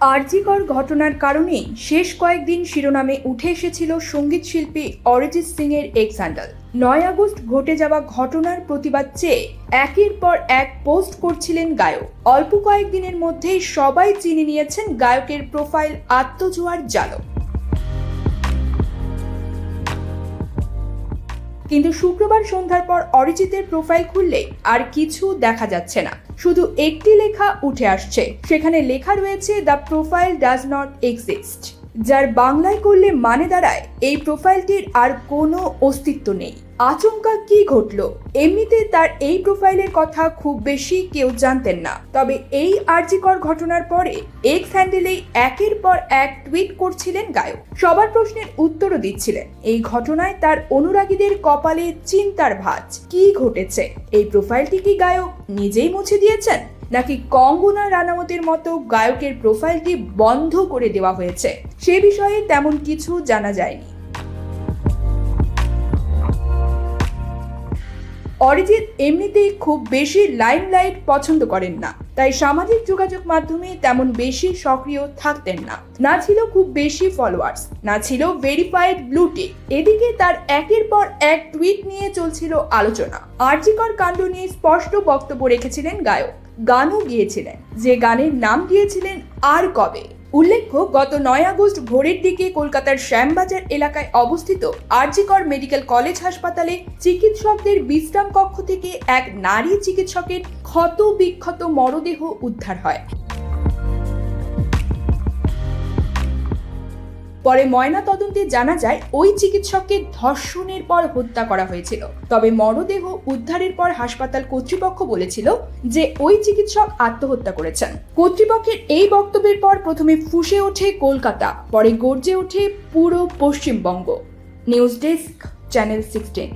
আরজিকর ঘটনার কারণে শেষ কয়েকদিন শিরোনামে উঠে এসেছিল সংগীত শিল্পী অরিজিৎ সিং এর এক স্যান্ডাল নয় আগস্ট ঘটে যাওয়া ঘটনার প্রতিবাদ চেয়ে একের পর এক পোস্ট করছিলেন গায়ক। অল্প কয়েকদিনের মধ্যেই সবাই চিনে নিয়েছেন গায়কের প্রোফাইল আত্মজোয়ার জালক কিন্তু শুক্রবার সন্ধ্যার পর অরিজিতের প্রোফাইল খুললে আর কিছু দেখা যাচ্ছে না। শুধু একটি লেখা উঠে আসছে। সেখানে লেখা রয়েছে the profile does not exist যার বাংলায় করলে মানে দাঁড়ায়, এই প্রোফাইলটির আর কোনো অস্তিত্ব নেই। আচমকা কি ঘটলো? এমনিতে তার এই প্রোফাইলের কথা খুব বেশি কেউ জানতেন না। তবে এই আর্জিকর ঘটনার পরে এক স্যান্ডেলেই একের পর এক টুইট করছিলেন গায়ক। সবার প্রশ্নের উত্তরও দিচ্ছিলেন। এই ঘটনায় তার অনুরাগীদের কপালে চিন্তার ভাঁজ। কি ঘটেছে? এই প্রোফাইলটি কি গায়ক নিজেই মুছে দিয়েছেন? নাকি কঙ্গনা রানাওয়াতের মতো গায়কের প্রোফাইলটি বন্ধ করে দেওয়া হয়েছে? সে বিষয়ে তেমন কিছু জানা যায়নি। অরিজিৎ এমনিতেই খুব বেশি লাইমলাইট পছন্দ করেন না, তাই সামাজিক যোগাযোগ মাধ্যমে তেমন বেশি সক্রিয় থাকতেন না। না ছিল খুব বেশি ফলোয়ার্স না ছিল ভেরিফাইড ব্লু টিক এদিকে তার একের পর এক টুইট নিয়ে চলছিল আলোচনা। আর্জিকর কাণ্ড নিয়ে স্পষ্ট বক্তব্য রেখেছিলেন গায়ক। গানও গিয়েছিলেন। যে গানের নাম দিয়েছিলেন আর কবে? উল্লেখ্য, গত নয় আগস্ট ভোরের দিকে কলকাতার শ্যামবাজার এলাকায় অবস্থিত আরজিকর মেডিকেল কলেজ হাসপাতালে চিকিৎসকদের বিশ্রাম কক্ষ থেকে এক নারী চিকিৎসকের ক্ষত বিক্ষত মরদেহ উদ্ধার হয়। পরে ময়না তদন্তে জানা যায়, ওই চিকিৎসককে ধর্ষণের পর হত্যা করা হয়েছিল। তবে মরদেহ উদ্ধারের পর হাসপাতাল কর্তৃপক্ষ বলেছিল যে ওই চিকিৎসক আত্মহত্যা করেছেন। কর্তৃপক্ষের এই বক্তব্যের পর প্রথমে ফুসে ওঠে কলকাতা, পরে গর্জে ওঠে পুরো Paschimbanga. News desk, channel sixteen.